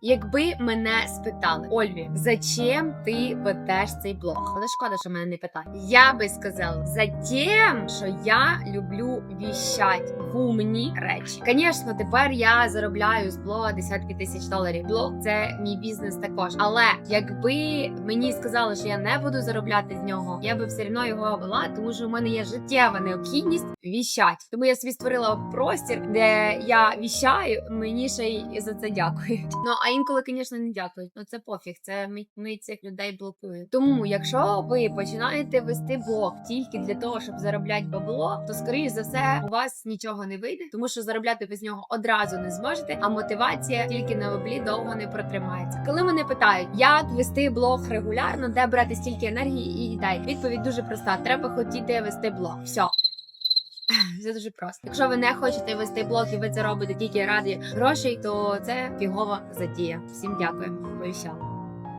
Якби мене спитали, Ольві, зачем ти ведеш цей блог? Але шкода, що мене не питають. Я би сказала, за тим, що я люблю віщать в умні речі. Звісно, тепер я заробляю з блога десятки тисяч доларів. Блог це мій бізнес також. Але якби мені сказали, що я не буду заробляти з нього, я би все одно його вела, тому що в мене є життєва необхідність віщать. Тому я собі створила простір, де я віщаю. Мені ще й за це дякують. Ну а інколи, звісно, не дякують. Ну це пофіг. Це ми, ми цих людей блокуємо. Тому, якщо ви починаєте вести блог тільки для того, щоб заробляти бабло, то скоріш за все у вас нічого не вийде, тому що заробляти без нього одразу не зможете. А мотивація тільки на веблі довго не протримається. Коли мене питають, як вести блог регулярно, де брати стільки енергії і ідей, відповідь дуже проста: треба хотіти вести блог. Все. Все дуже просто. Якщо ви не хочете вести блог і ви це робите тільки ради грошей, то це фігова затія. Всім дякую. Повіщала.